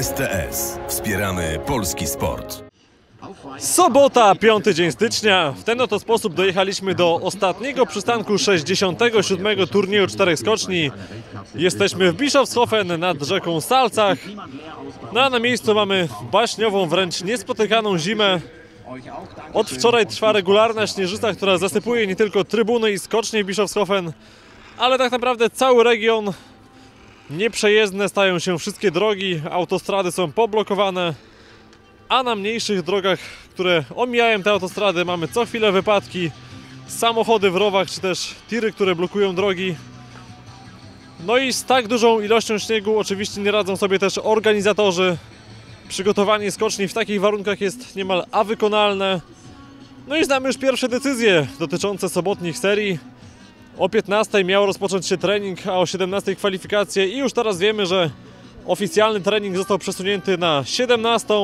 STS. Wspieramy polski sport. Sobota, piąty dzień stycznia. W ten oto sposób dojechaliśmy do ostatniego przystanku 67. turnieju czterech skoczni. Jesteśmy w Bischofshofen nad rzeką Salcach. No a na miejscu mamy baśniową, wręcz niespotykaną zimę. Od wczoraj trwa regularna śnieżyca, która zasypuje nie tylko trybuny i skocznie Bischofshofen, ale tak naprawdę cały region. Nieprzejezdne stają się wszystkie drogi, autostrady są poblokowane a na mniejszych drogach, które omijają te autostrady, mamy co chwilę wypadki, samochody w rowach, czy też tiry, które blokują drogi. No i z tak dużą ilością śniegu oczywiście nie radzą sobie też organizatorzy. Przygotowanie skoczni w takich warunkach jest niemal awykonalne. No i znamy już pierwsze decyzje dotyczące sobotnich serii. O 15 miał rozpocząć się trening, a o 17 kwalifikacje i już teraz wiemy, że oficjalny trening został przesunięty na 17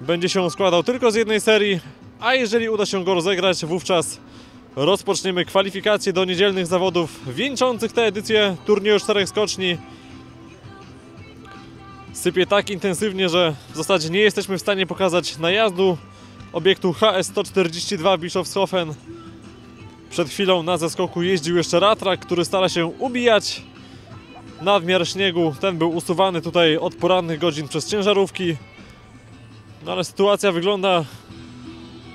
będzie się składał tylko z jednej serii, a jeżeli uda się go rozegrać, wówczas rozpoczniemy kwalifikacje do niedzielnych zawodów wieńczących tę edycję turnieju czterech skoczni. Sypie tak intensywnie, że w zasadzie nie jesteśmy w stanie pokazać najazdu obiektu HS-142 Bischofshofen. Przed chwilą na zeskoku jeździł jeszcze Ratrak, który stara się ubijać nadmiar śniegu. Ten był usuwany tutaj od porannych godzin przez ciężarówki. No ale sytuacja wygląda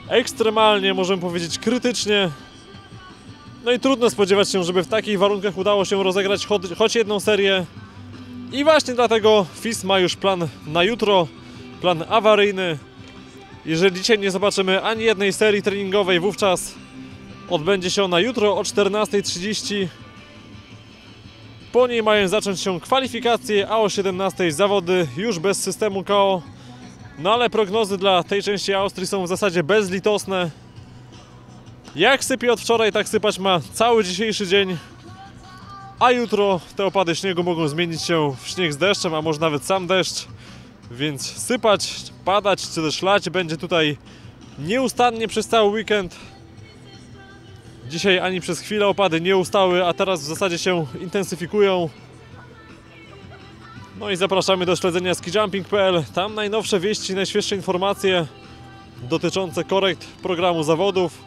ekstremalnie, możemy powiedzieć krytycznie. No i trudno spodziewać się, żeby w takich warunkach udało się rozegrać choć, choć jedną serię. I właśnie dlatego FIS ma już plan na jutro, plan awaryjny. Jeżeli dzisiaj nie zobaczymy ani jednej serii treningowej, wówczas odbędzie się ona jutro o 14.30. Po niej mają zacząć się kwalifikacje, a o 17.00 zawody już bez systemu KO. No ale prognozy dla tej części Austrii są w zasadzie bezlitosne. Jak sypie od wczoraj, tak sypać ma cały dzisiejszy dzień. A jutro te opady śniegu mogą zmienić się w śnieg z deszczem, a może nawet sam deszcz. Więc sypać, padać czy też lać będzie tutaj nieustannie przez cały weekend. Dzisiaj ani przez chwilę opady nie ustały, a teraz w zasadzie się intensyfikują. No i zapraszamy do śledzenia skijumping.pl. Tam najnowsze wieści, najświeższe informacje dotyczące korekt programu zawodów.